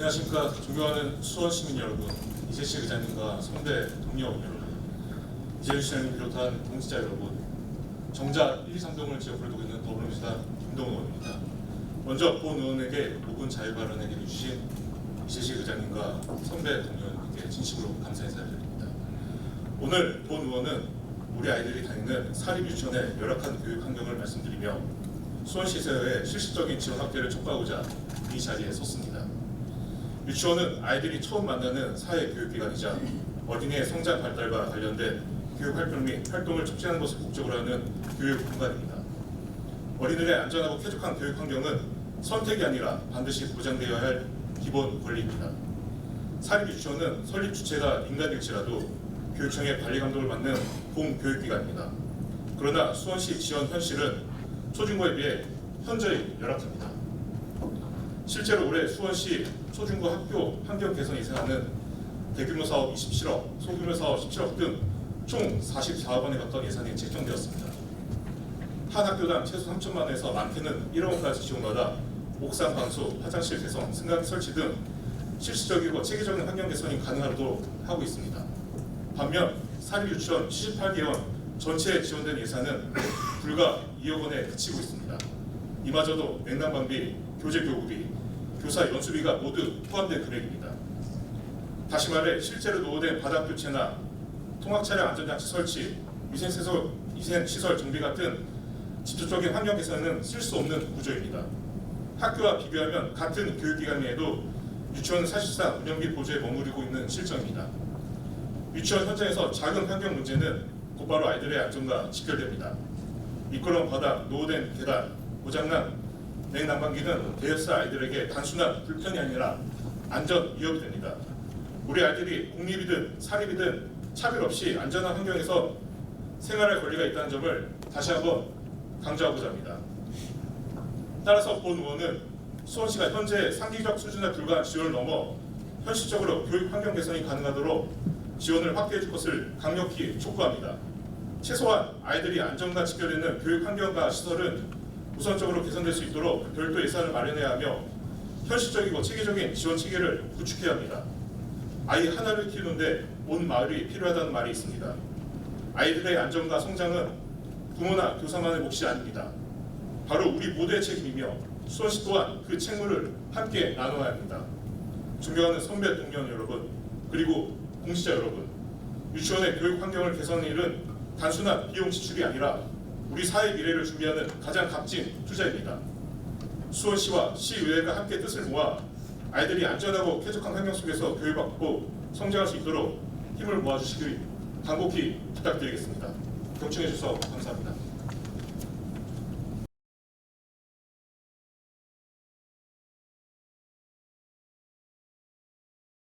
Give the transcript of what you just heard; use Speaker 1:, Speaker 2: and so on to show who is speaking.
Speaker 1: 안녕하십니까 존경하는 수원 시민 여러분, 이재시 의장님과 선배 동료 여러분, 이재유 시장님 비롯한 동지자 여러분, 정작 1, 2, 3동을 지역으로 두고 있는 더불어민주당 김동훈 의원입니다. 먼저 본 의원에게 5분 자유 발언에 해주신 이재시 의장님과 선배 동료 여러분께 진심으로 감사 인사드립니다. 오늘 본 의원은 우리 아이들이 다니는 사립 유치원의 열악한 교육 환경을 말씀드리며 수원시에서의 실질적인 지원 확대를 촉구하고자 이 자리에 섰습니다. 유치원은 아이들이 처음 만나는 사회 교육기관이자 어린이의 성장 발달과 관련된 교육 활동 및 활동을 촉진하는 것을 목적으로 하는 교육 공간입니다. 어린이들의 안전하고 쾌적한 교육 환경은 선택이 아니라 반드시 보장되어야 할 기본 권리입니다. 사립 유치원은 설립 주체가 민간일지라도 교육청의 관리 감독을 받는 공교육기관입니다. 그러나 수원시 지원 현실은 초중고에 비해 현저히 열악합니다. 실제로 올해 수원시 초중고 학교 환경 개선 예산은 대규모 사업 27억, 소규모 사업 17억 등 총 44억 원에 가까운 예산이 책정되었습니다. 한 학교당 최소 3천만 원에서 많게는 1억 원까지 지원받아 옥상 방수, 화장실 개선, 승강기 설치 등 실질적이고 체계적인 환경 개선이 가능하도록 하고 있습니다. 반면 사립 유치원 78개원 전체에 지원된 예산은 불과 2억 원에 그치고 있습니다. 이마저도 냉난방비, 교재 교구비, 교사 연수비가 모두 포함된 금액입니다. 다시 말해 실제로 노후된 바닥 교체나 통학 차량 안전장치 설치, 위생시설, 위생시설 정비 같은 직접적인 환경 개선은 쓸 수 없는 구조입니다. 학교와 비교하면 같은 교육기관에도 유치원은 사실상 운영비 보조에 머무르고 있는 실정입니다. 유치원 현장에서 작은 환경 문제는 곧바로 아이들의 안전과 직결됩니다. 미끄러운 바닥, 노후된 계단, 고장난 냉난방기는 대여사 아이들에게 단순한 불편이 아니라 안전 위협이 됩니다. 우리 아이들이 공립이든 사립이든 차별 없이 안전한 환경에서 생활할 권리가 있다는 점을 다시 한번 강조하고자 합니다. 따라서 본 의원은 수원시가 현재 상기적 수준에 불과한 지원을 넘어 현실적으로 교육 환경 개선이 가능하도록 지원을 확대해 줄 것을 강력히 촉구합니다. 최소한 아이들이 안전과 직결되는 교육 환경과 시설은 우선적으로 개선될 수 있도록 별도 예산을 마련해야 하며 현실적이고 체계적인 지원 체계를 구축해야 합니다. 아이 하나를 키우는데 온 마을이 필요하다는 말이 있습니다. 아이들의 안전과 성장은 부모나 교사만의 몫이 아닙니다. 바로 우리 모두의 책임이며 수원시 또한 그 책무를 함께 나눠야 합니다. 존경하는 선배 동료 여러분 그리고 공시자 여러분 유치원의 교육 환경을 개선하는 일은 단순한 비용 지출이 아니라 우리 사회 미래를 준비하는 가장 값진 투자입니다. 수원시와 시의회가 함께 뜻을 모아 아이들이 안전하고 쾌적한 환경 속에서 교육받고 성장할 수 있도록 힘을 모아주시길 간곡히 부탁드리겠습니다. 경청해 주셔서 감사합니다.